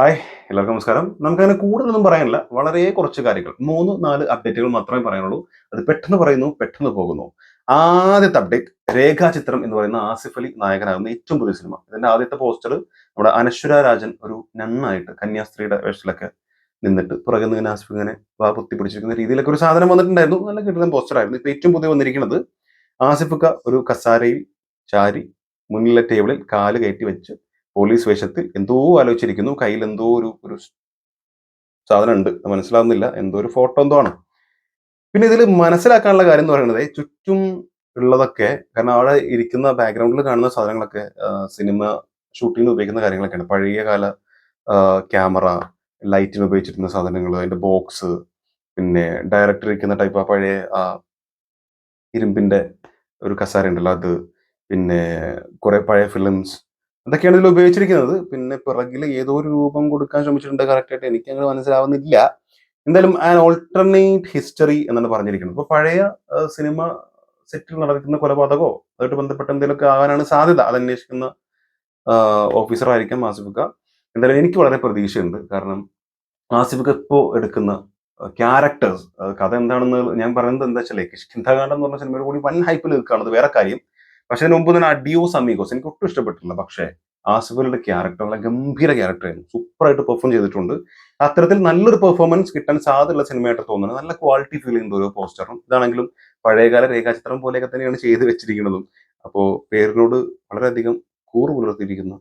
Hi എല്ലാവർക്കും നമസ്കാരം. നമുക്കങ്ങനെ കൂടുതലൊന്നും പറയാനില്ല. വളരെ കുറച്ച് കാര്യങ്ങൾ. മൂന്ന് നാല് അപ്ഡേറ്റുകൾ മാത്രമേ പറയാനുള്ളൂ. അത് പെട്ടെന്ന് പറയുന്നു പെട്ടെന്ന് പോകുന്നു. ആദ്യത്തെ അപ്ഡേറ്റ് രേഖാചിത്രം എന്ന് പറയുന്ന ആസിഫ് അലി നായകനാകുന്ന ഏറ്റവും പുതിയ സിനിമ. ഇതിന്റെ ആദ്യത്തെ പോസ്റ്റർ നമ്മുടെ അനശ്വര രാജൻ ഒരു നന്നായിട്ട് കന്യാസ്ത്രീയുടെ വേഷത്തിലൊക്കെ നിന്നിട്ട് പുറകെ നിന്ന് ആസിഫ് ഇങ്ങനെ വാ പൊത്തി പിടിച്ചിരിക്കുന്ന രീതിയിലൊക്കെ ഒരു സാധനം വന്നിട്ടുണ്ടായിരുന്നു. നല്ല കിട്ടുന്ന പോസ്റ്റർ ആയിരുന്നു. ഇപ്പൊ ഏറ്റവും പുതിയ വന്നിരിക്കുന്നത് ആസിഫക്ക ഒരു കസാരയിൽ ചാരി മുന്നിലെ ടേബിളിൽ കാൽ കയറ്റി വെച്ച് പോലീസ് വേഷത്തിൽ എന്തോ ആലോചിച്ചിരിക്കുന്നു. കയ്യിൽ എന്തോ ഒരു ഒരു സാധനം ഉണ്ട് മനസ്സിലാവുന്നില്ല. എന്തോ ഒരു ഫോട്ടോ എന്തോ ആണ്. പിന്നെ ഇതിൽ മനസ്സിലാക്കാനുള്ള കാര്യം എന്ന് പറയുന്നത് ചുറ്റും ഉള്ളതൊക്കെ കാരണം അവിടെ ഇരിക്കുന്ന ബാക്ക്ഗ്രൗണ്ടിൽ കാണുന്ന സാധനങ്ങളൊക്കെ സിനിമ ഷൂട്ടിങ്ങിന് ഉപയോഗിക്കുന്ന കാര്യങ്ങളൊക്കെയാണ്. പഴയ കാല ക്യാമറ ലൈറ്റിന് ഉപയോഗിച്ചിരുന്ന സാധനങ്ങൾ അതിന്റെ ബോക്സ് പിന്നെ ഡയറക്ടർ ഇരിക്കുന്ന ടൈപ്പ് ആ പഴയ ആ ഇരുമ്പിന്റെ ഒരു കസാര ഉണ്ടല്ലോ അത്. പിന്നെ കുറെ പഴയ ഫിലിംസ് അതൊക്കെയാണ് ഇതിൽ ഉപയോഗിച്ചിരിക്കുന്നത്. പിന്നെ പിറകിൽ ഏതോ ഒരു രൂപം കൊടുക്കാൻ ശ്രമിച്ചിട്ടുണ്ട് കറക്റ്റായിട്ട് എനിക്ക് അങ്ങനെ മനസ്സിലാവുന്നില്ല. എന്തായാലും ആൻ ഓൾട്ടർനേറ്റ് ഹിസ്റ്ററി എന്നാണ് പറഞ്ഞിരിക്കുന്നത്. ഇപ്പൊ പഴയ സിനിമ സെറ്റിൽ നടക്കുന്ന കൊലപാതകമോ അതുമായിട്ട് ബന്ധപ്പെട്ട എന്തെങ്കിലുമൊക്കെ ആകാനാണ് സാധ്യത. അത് അന്വേഷിക്കുന്ന ഓഫീസർ ആയിരിക്കാം ആസിഫിക്ക എന്തായാലും എനിക്ക് വളരെ പ്രതീക്ഷയുണ്ട്. കാരണം ആസിഫിക്ക ഇപ്പോൾ എടുക്കുന്ന ക്യാരക്ടേഴ്സ് കഥ എന്താണെന്ന് ഞാൻ പറയുന്നത് എന്താ വെച്ചാൽ കിഷ്കിന്താകാന്ഡം എന്ന് പറഞ്ഞ സിനിമയിൽ കൂടി വൻ ഹൈപ്പിൽ നിൽക്കുകയാണ്. വേറെ കാര്യം. പക്ഷെ അതിന് മുമ്പ് തന്നെ അഡിയോസ് അമീഗോസ് എനിക്ക് ഒട്ടും ഇഷ്ടപ്പെട്ടില്ല പക്ഷേ ആസിഫലിയുടെ ക്യാരക്ടർ നല്ല ഗംഭീര ക്യാരക്ടറായിരുന്നു സൂപ്പറായിട്ട് പെർഫോം ചെയ്തിട്ടുണ്ട്. അത്തരത്തിൽ നല്ലൊരു പെർഫോമൻസ് കിട്ടാൻ സാധ്യതയുള്ള സിനിമയായിട്ട് തോന്നുന്നത് നല്ല ക്വാളിറ്റി ഫീൽ ചെയ്യുന്ന ഓരോ പോസ്റ്ററും ഇതാണെങ്കിലും പഴയകാല രേഖാചിത്രം പോലെയൊക്കെ തന്നെയാണ് ചെയ്ത് വെച്ചിരിക്കുന്നതും. അപ്പോൾ പേരിനോട് വളരെയധികം കൂറ് പുലർത്തിയിരിക്കുന്ന.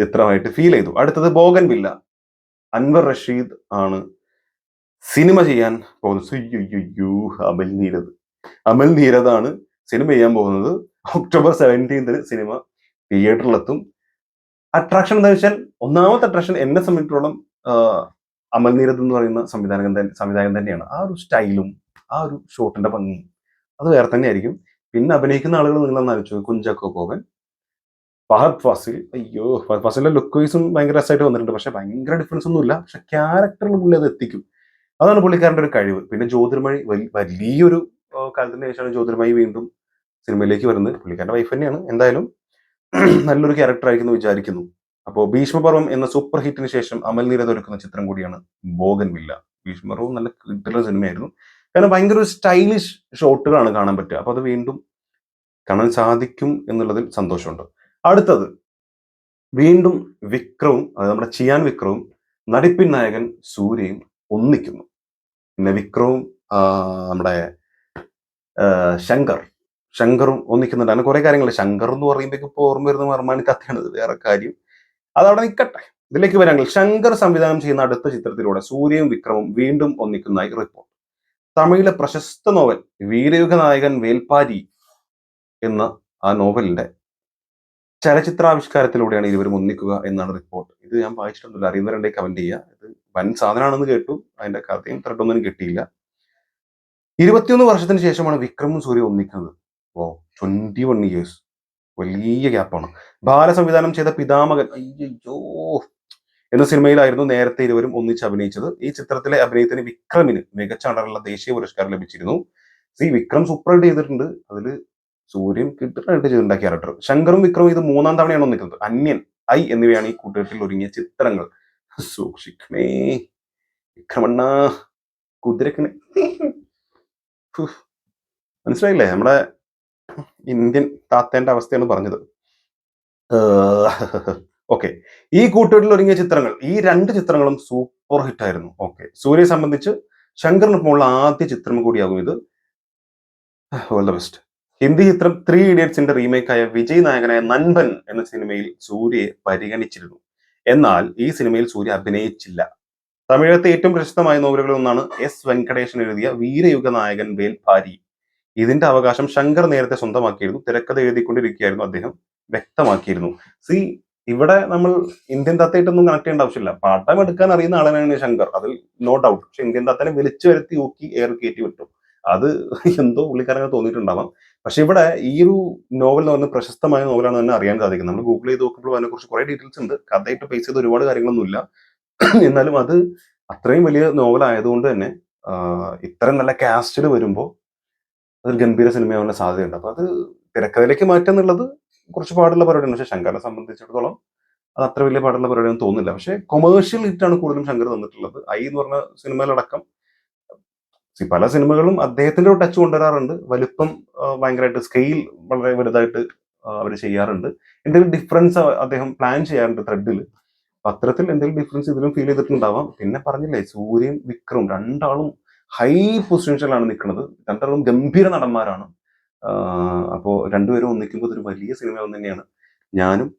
ചിത്രമായിട്ട് ഫീൽ ചെയ്തു. അടുത്തത് ബോഗൻ ബില്ല അൻവർ റഷീദ് ആണ് സിനിമ ചെയ്യാൻ പോകുന്നത്. അമൽ നീരദ്. അമൽ നീരതാണ് സിനിമ ചെയ്യാൻ പോകുന്നത് ഒക്ടോബർ സെവന്റീൻത്തിന് സിനിമ തിയേറ്ററിലെത്തും. അട്രാക്ഷൻ എന്താ വെച്ചാൽ ഒന്നാമത്തെ അട്രാക്ഷൻ എന്നെ സംബന്ധിച്ചിടത്തോളം അമൽ നീരത് എന്ന് പറയുന്ന സംവിധായകൻ തന്നെ സംവിധായകൻ തന്നെയാണ്. ആ ഒരു സ്റ്റൈലും ആ ഒരു ഷോട്ടിന്റെ ഭംഗിയും അത് വേറെ തന്നെയായിരിക്കും. പിന്നെ അഭിനയിക്കുന്ന ആളുകൾ നിങ്ങൾ ആലോചിച്ചു കുഞ്ചാക്കോ കോവൻ ഫഹദ് ഫാസിൽ. അയ്യോ ഫഹദ് ഫാസിലെ ലുക്ക് വൈസും ഭയങ്കര രസമായിട്ട് വന്നിട്ടുണ്ട്. പക്ഷെ ഭയങ്കര ഡിഫറൻസ് ഒന്നുമില്ല പക്ഷെ ക്യാരക്ടറിൽ പുള്ളി അത് എത്തിക്കും. അതാണ് പുള്ളിക്കാരന്റെ ഒരു കഴിവ്. പിന്നെ ജ്യോതിർമഴി വലിയൊരു കാലത്തിന് ശേഷമാണ് ജ്യോതിർമായി വീണ്ടും സിനിമയിലേക്ക് വരുന്നത്. പുള്ളിക്കാരന്റെ വൈഫ് തന്നെയാണ്. എന്തായാലും നല്ലൊരു ക്യാരക്ടർ ആയിരിക്കുന്നു വിചാരിക്കുന്നു. അപ്പോൾ ഭീഷ്മപർവം എന്ന സൂപ്പർ ഹിറ്റിന് ശേഷം അമൽ നീരത് ഒരുക്കുന്ന ചിത്രം കൂടിയാണ് ബോഗൻ വില്ല ഭീഷ്മപർവം നല്ല കിട്ടുള്ള സിനിമയായിരുന്നു. കാരണം ഭയങ്കര ഒരു സ്റ്റൈലിഷ് ഷോട്ടുകളാണ് കാണാൻ പറ്റുക. അപ്പോൾ അത് വീണ്ടും കാണാൻ സാധിക്കും എന്നുള്ളതിൽ സന്തോഷമുണ്ട്. അടുത്തത് വീണ്ടും വിക്രവും അത് നമ്മുടെ ചിയാൻ വിക്രവും നടിപ്പിൻ നായകൻ സൂര്യയും ഒന്നിക്കുന്നു. പിന്നെ വിക്രവും നമ്മുടെ ശങ്കർ. ശങ്കറും ഒന്നിക്കുന്നുണ്ട്. അങ്ങനെ കുറെ കാര്യങ്ങൾ ശങ്കർ എന്ന് പറയുമ്പോഴേക്കും ഓർമ്മ വരുന്ന മർമാണി കഥയാണ് വേറെ കാര്യം. അതവിടെ നിൽക്കട്ടെ ഇതിലേക്ക് വരാമെങ്കിൽ ശങ്കർ സംവിധാനം ചെയ്യുന്ന അടുത്ത ചിത്രത്തിലൂടെ സൂര്യയും വിക്രമും വീണ്ടും ഒന്നിക്കുന്നതായി റിപ്പോർട്ട്. തമിഴിലെ പ്രശസ്ത നോവൽ വീരയുഗ നായകൻ വേൽപ്പാരി എന്ന ആ നോവലിന്റെ ചലച്ചിത്രാവിഷ്കാരത്തിലൂടെയാണ് ഇരുവരും ഒന്നിക്കുക എന്നാണ് റിപ്പോർട്ട്. ഇത് ഞാൻ വായിച്ചിട്ടൊന്നുമില്ല അറിയുന്നവരുണ്ടെങ്കിൽ കമന്റ് ചെയ്യുക. ഇത് വൻ സാധനമാണെന്ന് കേട്ടു. അതിന്റെ കഥയും ത്രെഡൊന്നും കിട്ടിയില്ല. ഇരുപത്തിയൊന്ന് വർഷത്തിന് ശേഷമാണ് വിക്രമും സൂര്യ ഒന്നിക്കുന്നത്. ഓ ട്വന്റി വൺ ഇയേഴ്സ് വലിയ ഗ്യാപ്പാണ് ബാലസംവിധാനം ചെയ്ത പിതാമകൻ അയ്യോ എന്ന സിനിമയിലായിരുന്നു നേരത്തെ ഇരുവരും ഒന്നിച്ച് അഭിനയിച്ചത്. ഈ ചിത്രത്തിലെ അഭിനയത്തിന് വിക്രമിന് മികച്ച നടനുള്ള ദേശീയ പുരസ്കാരം ലഭിച്ചിരുന്നു. സി വിക്രം സൂപ്പറായിട്ട് ചെയ്തിട്ടുണ്ട്. അതിൽ സൂര്യൻ കിട്ടുന്നതായിട്ട് ചെയ്തിട്ടുണ്ട് ക്യാരക്ടർ ശങ്കറും വിക്രമും ഇത് മൂന്നാം തവണയാണ് ഒന്നിക്കുന്നത്. അന്യൻ ഐ എന്നിവയാണ് ഈ കൂട്ടുകെട്ടിൽ ഒരുങ്ങിയ ചിത്രങ്ങൾ. സൂക്ഷിക്കണേ. വിക്രമണ്ണ കുതിരക്കണേ. മനസ്സിലായില്ലേ? നമ്മുടെ ഇന്ത്യൻ താത്തേന്റെ അവസ്ഥയാണ് പറഞ്ഞത്. ഓക്കെ. ഈ കൂട്ടുകെട്ടിൽ ഒരുങ്ങിയ ചിത്രങ്ങൾ ഈ രണ്ട് ചിത്രങ്ങളും സൂപ്പർ ഹിറ്റ് ആയിരുന്നു. ഓക്കെ. സൂര്യയെ സംബന്ധിച്ച് ശങ്കറിനൊപ്പമുള്ള ആദ്യ ചിത്രം കൂടിയാകും ഇത്. ബെസ്റ്റ് ഹിന്ദി ചിത്രം ത്രീ ഇഡിയറ്റ്സിന്റെ റീമേക്കായ വിജയ് നായകനായ നൻപൻ എന്ന സിനിമയിൽ സൂര്യയെ പരിഗണിച്ചിരുന്നു. എന്നാൽ ഈ സിനിമയിൽ സൂര്യ അഭിനയിച്ചില്ല. തമിഴകത്തെ ഏറ്റവും പ്രശസ്തമായ നോവലുകളിൽ ഒന്നാണ് എസ് വെങ്കടേശൻ എഴുതിയ വീരയുഗ നായകൻ വേൽ വേൽപാരി ഇതിന്റെ അവകാശം ശങ്കർ നേരത്തെ സ്വന്തമാക്കിയിരുന്നു. തിരക്കഥ എഴുതിക്കൊണ്ടിരിക്കുകയായിരുന്നു അദ്ദേഹം. വ്യക്തമാക്കിയിരുന്നു. സി ഇവിടെ നമ്മൾ ഇന്ത്യൻ തത്തയായിട്ടൊന്നും കണക്ട് ചെയ്യേണ്ട ആവശ്യമില്ല. പാട്ടം എടുക്കാൻ അറിയുന്ന ആളാണ് ശങ്കർ. അതിൽ നോ ഡൗട്ട് പക്ഷെ ഇന്ത്യൻ തത്തനെ വിളിച്ചു വരുത്തി ഊക്കി എയർ കയറ്റി വിട്ടു. അത് എന്തോ പുള്ളിക്കാരങ്ങൾ തോന്നിയിട്ടുണ്ടാവാം. പക്ഷെ ഇവിടെ ഈ ഒരു നോവൽ എന്ന് പറഞ്ഞ പ്രശസ്തമായ നോവലാണ് തന്നെ അറിയാൻ സാധിക്കും. നമ്മൾ ഗൂഗിൾ ചെയ്ത് നോക്കുമ്പോൾ അതിനെക്കുറിച്ച് കുറെ ഡീറ്റെയിൽസ് ഉണ്ട്. കഥയായിട്ട് പേസ് ചെയ്ത് ഒരുപാട് കാര്യങ്ങളൊന്നുമില്ല. എന്നാലും അത് അത്രയും വലിയ നോവൽ ആയതുകൊണ്ട് തന്നെ ഇത്രയും നല്ല കാസ്റ്റിൽ വരുമ്പോൾ അതൊരു ഗംഭീര സിനിമയാവാനുള്ള സാധ്യതയുണ്ട്. അപ്പൊ അത് തിരക്കഥയിലേക്ക് മാറ്റുക എന്നുള്ളത് കുറച്ച് പാടുള്ള പരിപാടിയാണ്. പക്ഷെ ശങ്കറിനെ സംബന്ധിച്ചിടത്തോളം അത് അത്ര വലിയ പാടുള്ള പരിപാടിയൊന്നും തോന്നില്ല പക്ഷേ കൊമേഴ്ഷ്യൽ ഹിറ്റാണ് കൂടുതലും ശങ്കർ തന്നിട്ടുള്ളത്. ഐ എന്ന് പറഞ്ഞ സിനിമയിലടക്കം പല സിനിമകളും അദ്ദേഹത്തിന്റെ ഒരു ടച്ച് കൊണ്ടുവരാറുണ്ട്. വലിപ്പം ഭയങ്കരമായിട്ട് സ്കെയിൽ വളരെ വലുതായിട്ട് അവർ ചെയ്യാറുണ്ട്. എന്തെങ്കിലും ഡിഫറൻസ് അദ്ദേഹം പ്ലാൻ ചെയ്യാറുണ്ട് ത്രെഡിൽ അത്തരത്തിൽ എന്തെങ്കിലും ഡിഫറൻസ് ഇതിലും ഫീൽ ചെയ്തിട്ടുണ്ടാവാം. പിന്നെ പറഞ്ഞില്ലേ സൂര്യയും വിക്രം രണ്ടാളും ഹൈ പൊസിഷനിലാണ് നിൽക്കുന്നത്. രണ്ടാളും ഗംഭീര നടന്മാരാണ്. അപ്പോൾ രണ്ടുപേരും ഒന്നിക്കുമ്പോൾ ഇതൊരു വലിയ സിനിമ തന്നെയാണ്. ഞാനും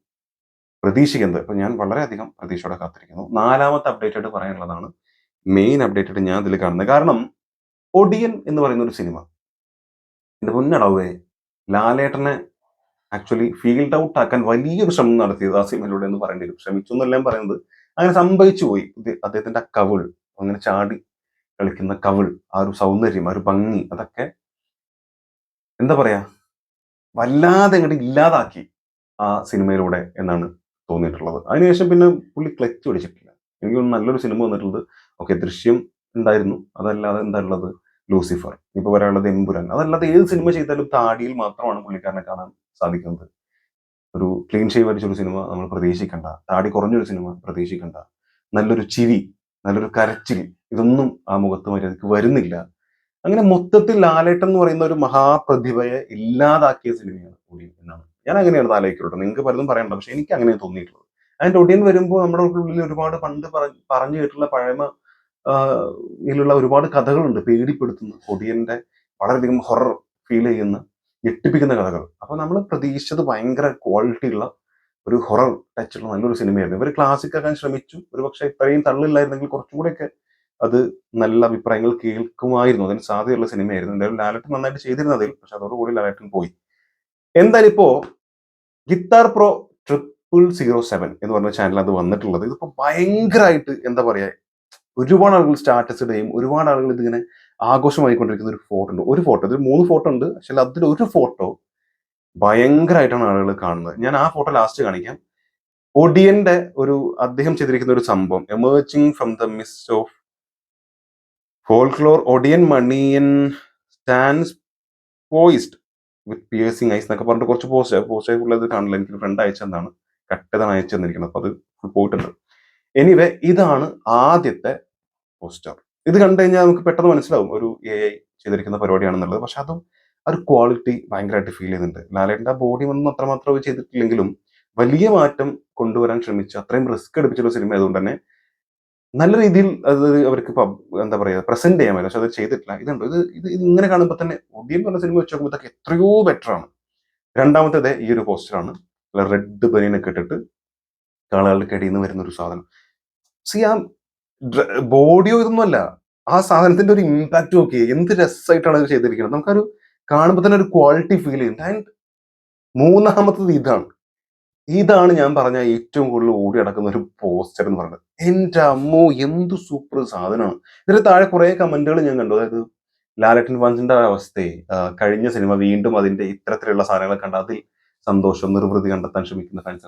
പ്രതീക്ഷിക്കുന്നത് അപ്പോൾ ഞാൻ വളരെയധികം പ്രതീക്ഷയോടെ കാത്തിരിക്കുന്നു. നാലാമത്തെ അപ്ഡേറ്റ് ആയിട്ട് പറയാനുള്ളതാണ്. മെയിൻ അപ്ഡേറ്റ് ആയിട്ട് ഞാൻ ഇതിൽ കാണുന്നത്. കാരണം ഒടിയൻ എന്ന് പറയുന്ന ഒരു സിനിമ എന്റെ പൊന്നടവേ ലാലേട്ടനെ ആക്ച്വലി ഫീൽഡ് ഔട്ട് ആക്കാൻ വലിയൊരു ശ്രമം നടത്തി ആ എന്ന് പറയേണ്ടി വരും. ശ്രമിച്ചു എന്നെല്ലാം പറയുന്നത് അങ്ങനെ സംഭവിച്ചു പോയി. അദ്ദേഹത്തിന്റെ ആ കവിൾ അങ്ങനെ ചാടി കളിക്കുന്ന കവിൾ ആ ഒരു സൗന്ദര്യം ആ ഒരു ഭംഗി അതൊക്കെ എന്താ പറയാ? വല്ലാതെ അങ്ങോട്ട് ഇല്ലാതാക്കി ആ സിനിമയിലൂടെ എന്നാണ് തോന്നിയിട്ടുള്ളത്. അതിനുശേഷം പിന്നെ പുള്ളി ക്ലച്ച് പിടിച്ചിട്ടില്ല. എനിക്ക് നല്ലൊരു സിനിമ വന്നിട്ടുള്ളത്. ഓക്കെ ദൃശ്യം ഉണ്ടായിരുന്നു അതല്ലാതെ എന്താ ഉള്ളത് ലൂസിഫർ. ഇപ്പൊ പറയാനുള്ളത് എമ്പുരാൻ. അതല്ലാതെ ഏത് സിനിമ ചെയ്താലും താടിയിൽ മാത്രമാണ് പുള്ളിക്കാരനെ കാണാൻ സാധിക്കുന്നത്. ഒരു ക്ലീൻ ഷേവ് അടിച്ചൊരു സിനിമ നമ്മൾ പ്രതീക്ഷിക്കണ്ട. താടി കുറഞ്ഞൊരു സിനിമ പ്രതീക്ഷിക്കണ്ട. നല്ലൊരു ചിരി നല്ലൊരു കരച്ചിൽ ഇതൊന്നും ആ മുഖത്ത് മര്യാദയ്ക്ക് വരുന്നില്ല. അങ്ങനെ മൊത്തത്തിൽ ലാലേട്ടൻ എന്ന് പറയുന്ന ഒരു മഹാപ്രതിഭയെ ഇല്ലാതാക്കിയ സിനിമയാണ് ഒടിയൻ എന്നാണ്. ഞാൻ അങ്ങനെയാണ് ആലോചിക്കുള്ളൂ നിങ്ങൾക്ക് പലതും പറയണ്ട പക്ഷെ എനിക്ക് അങ്ങനെ തോന്നിയിട്ടുള്ളത്. അതിന്റെ ഒടിയൻ വരുമ്പോൾ നമ്മുടെ ഉള്ളിൽ ഒരുപാട് പണ്ട് പറഞ്ഞു കേട്ടുള്ള പഴമ ഇതിലുള്ള ഒരുപാട് കഥകളുണ്ട്. പേടിപ്പെടുത്തുന്ന ഒടിയന്റെ വളരെയധികം ഹൊറർ ഫീൽ ചെയ്യുന്ന ഞെട്ടിപ്പിക്കുന്ന കഥകൾ. അപ്പൊ നമ്മൾ പ്രതീക്ഷിച്ചത് ഭയങ്കര ക്വാളിറ്റി ഉള്ള ഒരു ഹൊറർ ടച്ചുള്ള നല്ലൊരു സിനിമയായിരുന്നു ഇവർ ക്ലാസിക് ആക്കാൻ ശ്രമിച്ചു. ഒരു പക്ഷേ ഇത്രയും തള്ളില്ലായിരുന്നെങ്കിൽ കുറച്ചും കൂടെയൊക്കെ അത് നല്ല അഭിപ്രായങ്ങൾ കേൾക്കുമായിരുന്നു. അതിന് സാധ്യതയുള്ള സിനിമയായിരുന്നു എന്തായാലും ലാലട്ടൻ നന്നായിട്ട് ചെയ്തിരുന്നതിൽ പക്ഷെ അതോടുകൂടി ലാലട്ടൻ പോയി. എന്തായാലും ഇപ്പോ guitar pro triple zero seven എന്ന് പറഞ്ഞ ചാനൽ അത് വന്നിട്ടുള്ളത്. ഇതിപ്പോ ഭയങ്കരമായിട്ട് എന്താ പറയാ ഒരുപാട് ആളുകൾ സ്റ്റാറ്റസ് ഇടുകയും ഒരുപാട് ആളുകൾ ഇതിങ്ങനെ ആഘോഷമായിക്കൊണ്ടിരിക്കുന്ന ഒരു ഫോട്ടോ ഉണ്ട്. ഒരു ഫോട്ടോ ഇതിൽ മൂന്ന് ഫോട്ടോ ഉണ്ട്. പക്ഷെ അതിൽ ഒരു ഫോട്ടോ ഭയങ്കരമായിട്ടാണ് ആളുകൾ കാണുന്നത്. ഞാൻ ആ ഫോട്ടോ ലാസ്റ്റ് കാണിക്കാം. ഒഡിയന്റെ ഒരു അദ്ദേഹം ചെയ്തിരിക്കുന്ന ഒരു സംഭവം. Emerging from the mist of folklore Odiyan Manian stands poised with piercing eyes എന്നൊക്കെ പറഞ്ഞിട്ട് കുറച്ച് പോസ്റ്റ് പോസ്റ്റ് ഉള്ളത് കാണില്ല എനിക്ക് ഫ്രണ്ട് അയച്ചെന്താണ് കട്ടതാണ് അയച്ചു തന്നിരിക്കുന്നത്. അപ്പൊ അത് പോയിട്ടുണ്ട്. എനിവേ ഇതാണ് ആദ്യത്തെ പോസ്റ്റർ ഇത് കണ്ടു കഴിഞ്ഞാൽ നമുക്ക് പെട്ടെന്ന് മനസ്സിലാവും ഒരു എ ഐ ചെയ്തിരിക്കുന്ന പരിപാടിയാണെന്നുള്ളത്. പക്ഷെ അതും ആ ഒരു ക്വാളിറ്റി ഭയങ്കരമായിട്ട് ഫീൽ ചെയ്യുന്നുണ്ട്. ലാലേട്ടന്റെ ബോഡി ഒന്നും അത്രമാത്രം ചെയ്തിട്ടില്ലെങ്കിലും വലിയ മാറ്റം കൊണ്ടുവരാൻ ശ്രമിച്ചു അത്രയും റിസ്ക് എടുപ്പിച്ചൊരു സിനിമ ആയതുകൊണ്ട് തന്നെ നല്ല രീതിയിൽ അത് അവർക്ക് എന്താ പറയുക പ്രസന്റ് ചെയ്യാൻ പറ്റും പക്ഷെ അത് ചെയ്തിട്ടില്ല. ഇതുണ്ട്? ഇത് ഇത് ഇങ്ങനെ കാണുമ്പോൾ തന്നെ ഒടിയൻ പറഞ്ഞ സിനിമ വെച്ച് നോക്കുമ്പോൾ ഇതൊക്കെ എത്രയോ ബെറ്റർ ആണ്. രണ്ടാമത്തേത് ഈ ഒരു പോസ്റ്ററാണ് റെഡ് ബനിയനൊക്കെ ഇട്ടിട്ട് കാളകളുടെ ഇടയിൽ നിന്ന് വരുന്ന ഒരു സാധനം. സി ആ ബോഡിയോ ഇതൊന്നുമല്ല. ആ സാധനത്തിന്റെ ഒരു ഇമ്പാക്റ്റ് ഒക്കെ. എന്ത് രസമായിട്ടാണ് അത് ചെയ്തിരിക്കുന്നത്? നമുക്കൊരു കാണുമ്പോൾ തന്നെ ഒരു ക്വാളിറ്റി ഫീൽ ചെയ്യുന്നുണ്ട് ആൻഡ് മൂന്നാമത്തത് ഇതാണ്. ഇതാണ് ഞാൻ പറഞ്ഞ ഏറ്റവും കൂടുതൽ ഓടി നടക്കുന്ന ഒരു പോസ്റ്റർ എന്ന് പറയുന്നത്. എന്റെ അമ്മോ എന്ത് സൂപ്പർ സാധനമാണ്. ഇതിന് താഴെ കുറെ കമന്റുകൾ ഞാൻ കണ്ടു. അതായത് ലാലട്ടൻ ഫാൻസിന്റെ അവസ്ഥയെ കഴിഞ്ഞ സിനിമ വീണ്ടും അതിന്റെ ഇത്തരത്തിലുള്ള സാധനങ്ങൾ കണ്ട അതിൽ സന്തോഷം നിർവൃതി കണ്ടെത്താൻ ശ്രമിക്കുന്ന ഫാൻസ്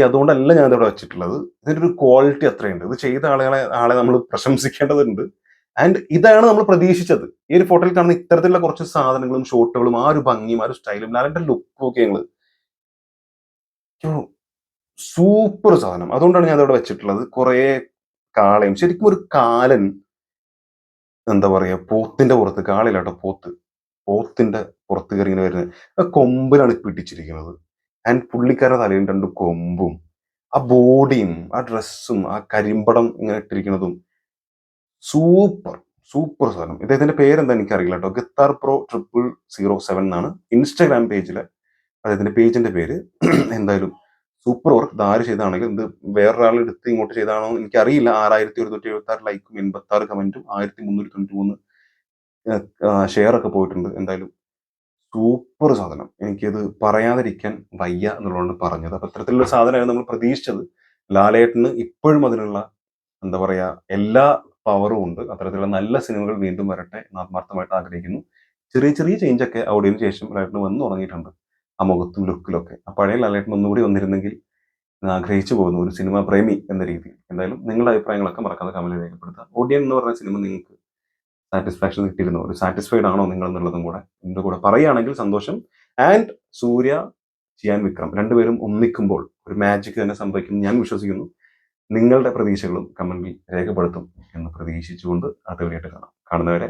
അതുകൊണ്ടല്ല ഞാൻ ഇവിടെ വെച്ചിട്ടുള്ളത്. ഇതിന്റെ ഒരു ക്വാളിറ്റി അത്രയുണ്ട്. ഇത് ചെയ്ത ആളുകളെ ആളെ നമ്മൾ പ്രശംസിക്കേണ്ടതുണ്ട്. ആൻഡ് ഇതാണ് നമ്മൾ പ്രതീക്ഷിച്ചത്. ഈ ഒരു ഫോട്ടോയിൽ കാണുന്ന ഇത്തരത്തിലുള്ള കുറച്ച് സാധനങ്ങളും ഷോട്ടുകളും ആ ഒരു ഭംഗിയും ആ ഒരു സ്റ്റൈലും ലാലന്റെ ലുക്കും ഒക്കെ ഞങ്ങൾ സൂപ്പർ സാധനം. അതുകൊണ്ടാണ് ഞാൻ അതവിടെ വെച്ചിട്ടുള്ളത്. കുറെ കാളയും ശരിക്കും ഒരു കാലൻ എന്താ പറയുക പോത്തിന്റെ പുറത്ത് കാളയിലാട്ടോ പോത്ത്. പോത്തിന്റെ പുറത്ത് കയറി ഇങ്ങനെ വരുന്നത്. കൊമ്പിലാണ് പിടിച്ചിരിക്കുന്നത് ആൻഡ് പുള്ളിക്കാരുടെ തലയിൽ രണ്ട് കൊമ്പും. ആ ബോഡിയും ആ ഡ്രസ്സും ആ കരിമ്പടം ഇങ്ങനെ ഇട്ടിരിക്കുന്നതും സൂപ്പർ സൂപ്പർ സാധനം. ഇദ്ദേഹത്തിന്റെ പേരെന്താ എനിക്കറിയില്ല കേട്ടോ. Guitar pro triple zero seven എന്നാണ് ഇൻസ്റ്റാഗ്രാം പേജിലെ അദ്ദേഹത്തിന്റെ പേജിന്റെ പേര്. എന്തായാലും സൂപ്പർ വർക്ക്. ഇത് ആര് ചെയ്താണെങ്കിൽ ഇത് വേറൊരാൾ എടുത്ത് ഇങ്ങോട്ട് ചെയ്താണോ എനിക്കറിയില്ല. ആറായിരത്തി ഒരുന്നൂറ്റി എഴുപത്തി ആറ് ലൈക്കും എൺപത്തി ആറ് കമന്റും ആയിരത്തി മുന്നൂറ്റി തൊണ്ണൂറ്റി മൂന്ന് ഷെയർ ഒക്കെ പോയിട്ടുണ്ട്. എന്തായാലും സൂപ്പർ സാധനം. എനിക്കത് പറയാതിരിക്കാൻ വയ്യ എന്നുള്ളതാണ് പറഞ്ഞത്. അപ്പൊ ഇത്തരത്തിലുള്ള സാധനമായിരുന്നു നമ്മൾ പ്രതീക്ഷിച്ചത്. ലാലേട്ടന് ഇപ്പോഴും അതിനുള്ള എന്താ പറയാ എല്ലാ പവറും ഉണ്ട്. അത്തരത്തിലുള്ള നല്ല സിനിമകൾ വീണ്ടും വരട്ടെ ആത്മാർത്ഥമായിട്ട് ആഗ്രഹിക്കുന്നു. ചെറിയ ചെറിയ ചേഞ്ച് ഒക്കെ ശേഷം ലാലേട്ടന് വന്ന് തുടങ്ങിയിട്ടുണ്ട് ആ മുഖത്തും ലുക്കിലൊക്കെ ആ പഴയ ലാലേട്ടൻ ഒന്നുകൂടി വന്നിരുന്നെങ്കിൽ ആഗ്രഹിച്ചു പോകുന്നു ഒരു സിനിമ പ്രേമി എന്ന രീതിയിൽ. എന്തായാലും നിങ്ങളുടെ അഭിപ്രായങ്ങളൊക്കെ മറക്കാതെ കമലിൽ രേഖപ്പെടുത്താം ഓഡിയൻ എന്ന് പറഞ്ഞ സിനിമ നിങ്ങൾക്ക് സാറ്റിസ്ഫാക്ഷൻ കിട്ടിയിരുന്നു. ഒരു സാറ്റിസ്ഫൈഡ് ആണോ നിങ്ങൾ എന്നുള്ളതും കൂടെ എന്റെ കൂടെ പറയുകയാണെങ്കിൽ സന്തോഷം. ആൻഡ് സൂര്യ ജിയാൻ വിക്രം രണ്ടുപേരും ഒന്നിക്കുമ്പോൾ ഒരു മാജിക് തന്നെ സംഭവിക്കും ഞാൻ വിശ്വസിക്കുന്നു. നിങ്ങളുടെ പ്രതീക്ഷകളും കമന്റിൽ രേഖപ്പെടുത്തും എന്ന് പ്രതീക്ഷിച്ചുകൊണ്ട് അടുത്ത വീഡിയോ കാണാം. കാണുന്നവരെ